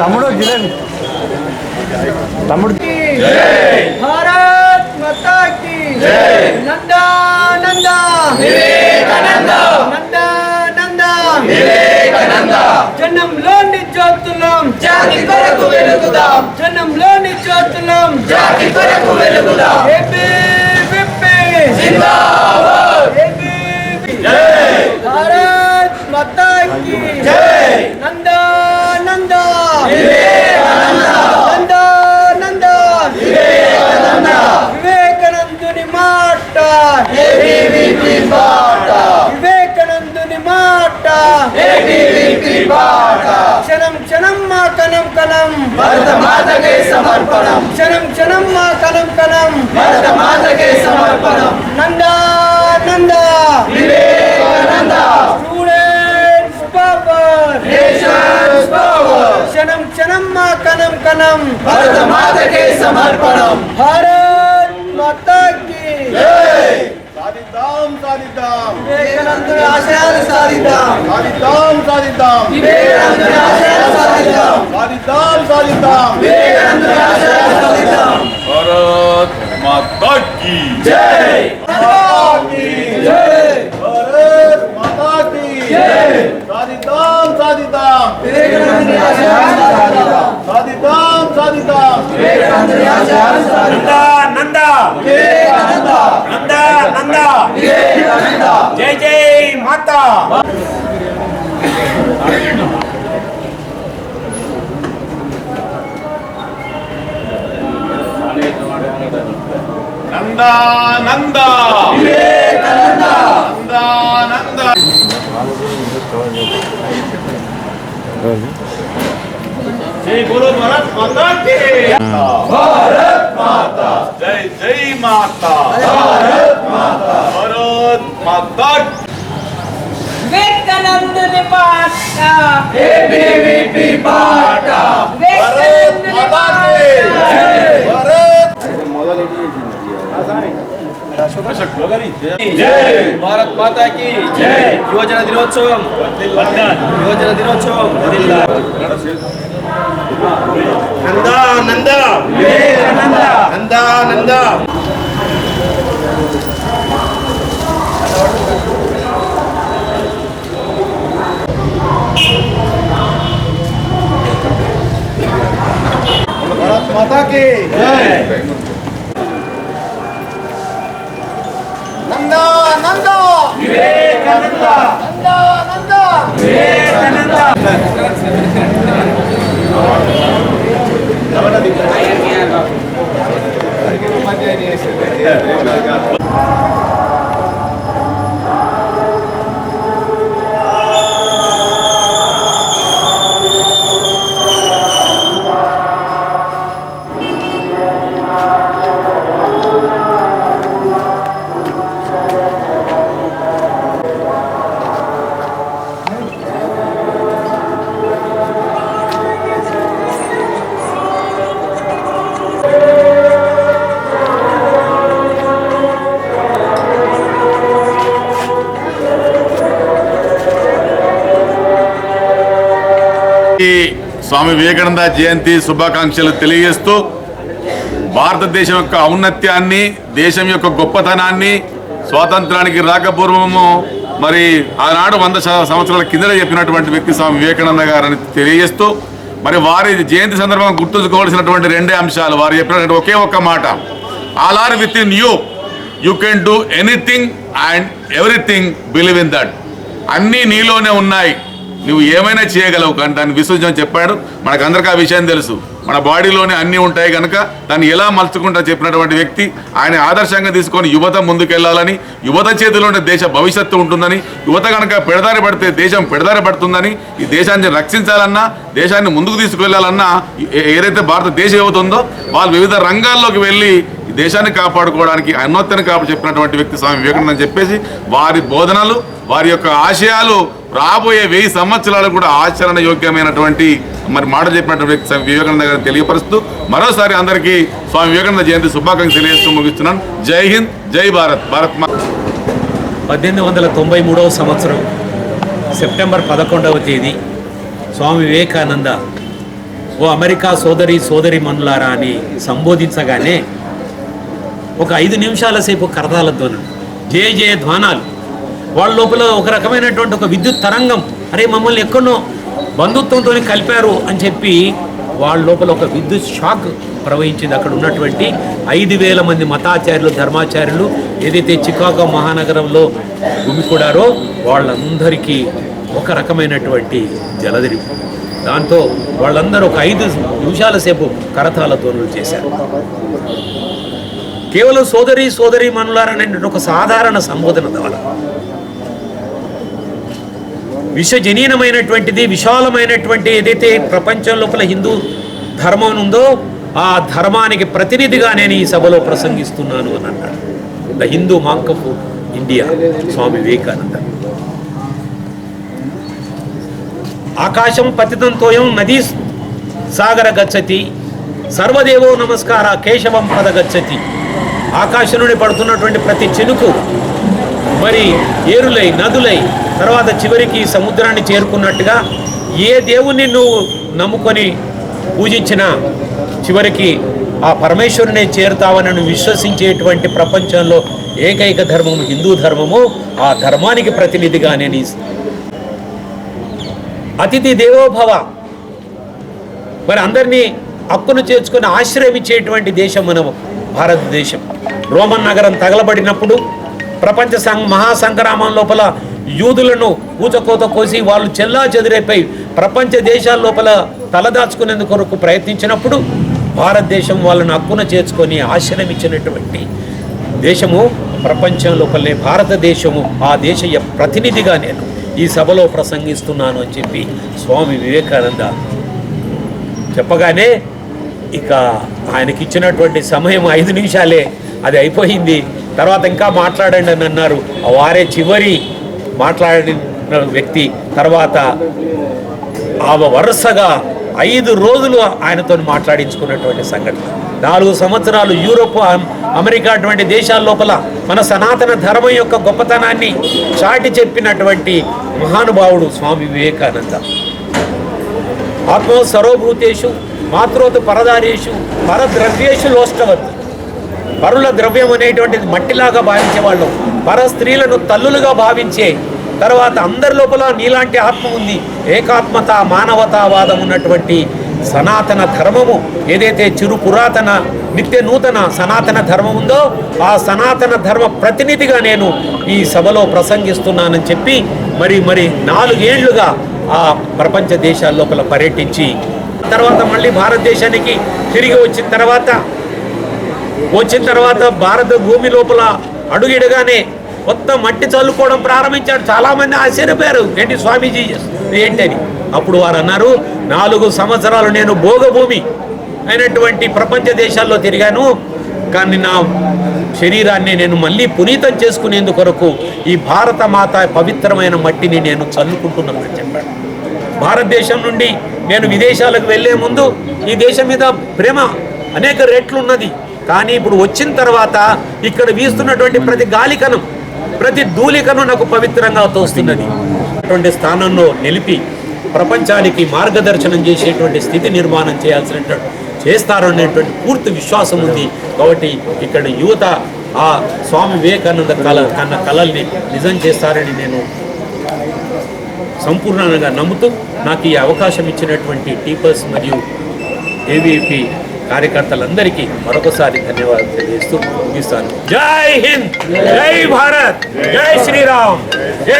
తమ్ముడు జిలేబీ తమ్ముడు. భారత్ మాతా కీ నందా నందా. వివేకానంద. నందా నందా. వివేకానంద. జనంలోని జ్యోతులం జాతి కొరకు వెలుగుదాం. జనంలోని జ్యోతులం జాతి కొరకు వెలుగుదాం. ఏపీ సమర్పణం క్షణం క్షణం మా కలం కలం భరత మాతకే సమర్పణం Nanda Nanda Vivekananda students power nations power క్షణం క్షణం మా కలం కలం భరత మాతకే సమర్పణం భారత్ మాతా కీ జై సాధిద్దాం. వివేకానందుని ఆశయాలు సాధిద్దాం. సాధిద్దాం సాధిద్దాం. వివేకానందుని ఆశయాలు సాధిద్దాం. సాధిద్దాం సాధిద్దాం. వివేకానందుని ఆశయాలు సాధిద్దాం. భారత్ మాతా కీ జై. జై. భారత్ మాతా కీ సాధిద్దాం సాధిద్దాం. ఆశయాలు సాధిద్దాం వివేకానందుని ఆశయాలు సాధిద్దాం నంద వివేకానంద నంద నంద వివేకానంద జై జై మాతా నంద నంద వివేకానంద నంద నంద జై బోలో భారత్ మాతా కీ భారత్ మాతా జై జై మాతా భారత్ మాతా భారత్ మాతా కీ వివేకానందుని మాట ఏబీవీపీ పాట భారత్ మాతా కీ భారత్ జై భారత్ మాతా కి జై యువజన దినోత్సవం యువజన దినోత్సవం నంద నంద వివేకానంద నంద నంద భారత్ మాతా కీ నంద నంద వివేకానంద నంద నంద వివేకానంద ఈ స్వామి వివేకానంద జయంతి శుభాకాంక్షలు తెలియజేస్తూ భారతదేశం యొక్క ఔన్నత్యాన్ని దేశం యొక్క గొప్పతనాన్ని స్వాతంత్రానికి రాకపూర్వము మరి ఆనాడు వంద సంవత్సరాల కిందట చెప్పినటువంటి వ్యక్తి స్వామి వివేకానంద గారని తెలియజేస్తూ మరి వారి జయంతి సందర్భంగా గుర్తుంచుకోవాల్సినటువంటి రెండే అంశాలు. వారు చెప్పినటువంటి ఒకే ఒక్క మాట. All are within you you can do anything and everything believe in that అన్నీ నీలోనే ఉన్నాయి. నువ్వు ఏమైనా చేయగలవు కానీ దాన్ని విశ్వసించని చెప్పాడు. మనకు అందరికీ ఆ విషయం తెలుసు. మన బాడీలోనే అన్నీ ఉంటాయి కనుక దాన్ని ఎలా మలుచుకుంటా చెప్పినటువంటి వ్యక్తి ఆయన ఆదర్శంగా తీసుకొని యువత ముందుకెళ్ళాలని యువత చేతిలోనే దేశ భవిష్యత్తు ఉంటుందని యువత కనుక పెడదారి పడితే దేశం పెడదారి పడుతుందని ఈ దేశాన్ని రక్షించాలన్నా దేశాన్ని ముందుకు తీసుకువెళ్ళాలన్నా ఏదైతే భారతదేశ యువత ఉందో వాళ్ళు వివిధ రంగాల్లోకి వెళ్ళి ఈ దేశాన్ని కాపాడుకోవడానికి అన్నోత్తని కాపాడు చెప్పినటువంటి వ్యక్తి స్వామి వివేకానందని చెప్పేసి వారి బోధనలు వారి యొక్క ఆశయాలు రాబోయే వెయ్యి సంవత్సరాలు కూడా ఆచరణ యోగ్యమైనటువంటి మరి మాట చెప్పినటువంటి వ్యక్తి స్వామి వివేకానంద గారిని తెలియపరుస్తూ మరోసారి అందరికీ స్వామి వివేకానంద జయంతి శుభాకాంక్షలు తెలియజేస్తూ ముగిస్తున్నాను. జై హింద్ జై భారత్. భారత్ మా పద్దెనిమిది వందల తొంభై మూడవ సంవత్సరం సెప్టెంబర్ పదకొండవ తేదీ స్వామి వివేకానంద ఓ అమెరికా సోదరి సోదరి మనులారా అని సంబోధించగానే ఒక ఐదు నిమిషాల సేపు కరతాల ధ్వనులు జయ జయ ధ్వానాలు. వాళ్ళ లోపల ఒక రకమైనటువంటి ఒక విద్యుత్ తరంగం. అరే మమ్మల్ని ఎక్కడో బంధుత్వంతో కలిపారు అని చెప్పి వాళ్ళ లోపల ఒక విద్యుత్ షాక్ ప్రవహించింది. అక్కడ ఉన్నటువంటి ఐదు వేల మంది మతాచార్యులు ధర్మాచార్యులు ఏదైతే చికాగో మహానగరంలో గుమికూడారో వాళ్ళందరికీ ఒక రకమైనటువంటి జలదిరి దాంతో వాళ్ళందరూ ఒక ఐదు నిమిషాల సేపు కరతాల ధ్వనులు చేశారు. కేవలం సోదరి సోదరి మనులారనే ఒక సాధారణ సంబోధన ద్వారా విశ్వజనీనమైనటువంటిది విశాలమైనటువంటి ఏదైతే ప్రపంచం లోపల హిందూ ధర్మం ఉందో ఆ ధర్మానికి ప్రతినిధిగా నేను ఈ సభలో ప్రసంగిస్తున్నాను అని అన్నాడు. The Hindu monk of India Swami Vivekananda. ఆకాశం పతితంతోయం నదీ సాగర గచ్చతి సర్వదేవో నమస్కార కేశవం పద గచ్చతి. ఆకాశం నుండి పడుతున్నటువంటి ప్రతి చినుకు మరి ఏరులై నదులై తర్వాత చివరికి సముద్రాన్ని చేరుకున్నట్టుగా ఏ దేవుణ్ణి నువ్వు నమ్ముకొని పూజించినా చివరికి ఆ పరమేశ్వరునే చేరుతావని నువ్వు విశ్వసించేటువంటి ప్రపంచంలో ఏకైక ధర్మము హిందూ ధర్మము. ఆ ధర్మానికి ప్రతినిధిగా నేను అతిథి దేవోభవ. మరి అందరినీ హక్కును చేర్చుకుని ఆశ్రయించేటువంటి దేశం మనము భారతదేశం. రోమన్ నగరం తగలబడినప్పుడు ప్రపంచ సంఘ మహాసంగ్రామం లోపల యూదులను ఊచకోత కోసి వాళ్ళు చెల్లా చెదిరైపోయి ప్రపంచ దేశాల లోపల తలదాచుకునేందుకు కొరకు ప్రయత్నించినప్పుడు భారతదేశం వాళ్ళను హక్కున చేర్చుకొని ఆశ్రమించినటువంటి దేశము ప్రపంచం లోపలే భారతదేశము ఆ దేశ ప్రతినిధిగా నేను ఈ సభలో ప్రసంగిస్తున్నాను అని చెప్పి స్వామి వివేకానంద చెప్పగానే ఇక ఆయనకి ఇచ్చినటువంటి సమయం ఐదు నిమిషాలే అది అయిపోయింది. తర్వాత ఇంకా మాట్లాడండి అని అన్నారు. వారే చివరి మాట్లాడిన వ్యక్తి తర్వాత ఆ వరుసగా ఐదు రోజులు ఆయనతో మాట్లాడించుకున్నటువంటి సంఘటన. నాలుగు సంవత్సరాలు యూరోప్ అమ్- అమెరికా అటువంటి దేశాల లోపల మన సనాతన ధర్మం యొక్క గొప్పతనాన్ని చాటి చెప్పినటువంటి మహానుభావుడు స్వామి వివేకానంద. ఆత్మ సర్వభూతేషు మాతృత పరదారేషు పరద్రవ్యేషు లోష్టవత్. పరుల ద్రవ్యం అనేటువంటిది మట్టిలాగా భావించే వాళ్ళు పర స్త్రీలను తల్లులుగా భావించే తర్వాత అందరి లోపల నీలాంటి ఆత్మ ఉంది. ఏకాత్మత మానవతావాదం ఉన్నటువంటి సనాతన ధర్మము ఏదైతే చిరు పురాతన నిత్య నూతన సనాతన ధర్మం ఉందో ఆ సనాతన ధర్మ ప్రతినిధిగా నేను ఈ సభలో ప్రసంగిస్తున్నానని చెప్పి మరి మరి నాలుగేళ్ళుగా ఆ ప్రపంచ దేశాల లోపల పర్యటించి తర్వాత మళ్ళీ భారతదేశానికి తిరిగి వచ్చిన తర్వాత వచ్చిన తర్వాత భారత భూమి లోపల అడుగిడగానే కొత్త మట్టి చల్లుకోవడం ప్రారంభించాడు. చాలామంది ఆశ్చర్యపోయారు. ఏంటి స్వామీజీ ఏంటని? అప్పుడు వారు అన్నారు నాలుగు సంవత్సరాలు నేను భోగభూమి అయినటువంటి ప్రపంచ దేశాల్లో తిరిగాను. కానీ నా శరీరాన్ని నేను మళ్ళీ పునీతం చేసుకునేందుకు కొరకు ఈ భారత మాత పవిత్రమైన మట్టిని నేను చల్లుకుంటున్నానని చెప్పాడు. భారతదేశం నుండి నేను విదేశాలకు వెళ్ళే ముందు ఈ దేశం మీద ప్రేమ అనేక రెట్లు ఉన్నది కానీ ఇప్పుడు వచ్చిన తర్వాత ఇక్కడ వీస్తున్నటువంటి ప్రతి గాలికనం ప్రతి ధూళికను నాకు పవిత్రంగా తోస్తున్నది. అటువంటి స్థానంలో నిలిపి ప్రపంచానికి మార్గదర్శనం చేసేటువంటి స్థితి నిర్మాణం చేయాల్సినటువంటి చేస్తారనేటువంటి పూర్తి విశ్వాసం ఉంది. కాబట్టి ఇక్కడ యువత ఆ స్వామి వివేకానంద కళ కన్న కళల్ని నిజం చేస్తారని నేను సంపూర్ణంగా నమ్ముతూ నాకు ఈ అవకాశం ఇచ్చినటువంటి టీపర్స్ మరియు ఏవీపీ కార్యకర్తలందరికీ మరొకసారి ధన్యవాదాలు తెలియజేస్తూ ముగిస్తాను. జై హింద్! జై భారత్! జై శ్రీరామ్! జై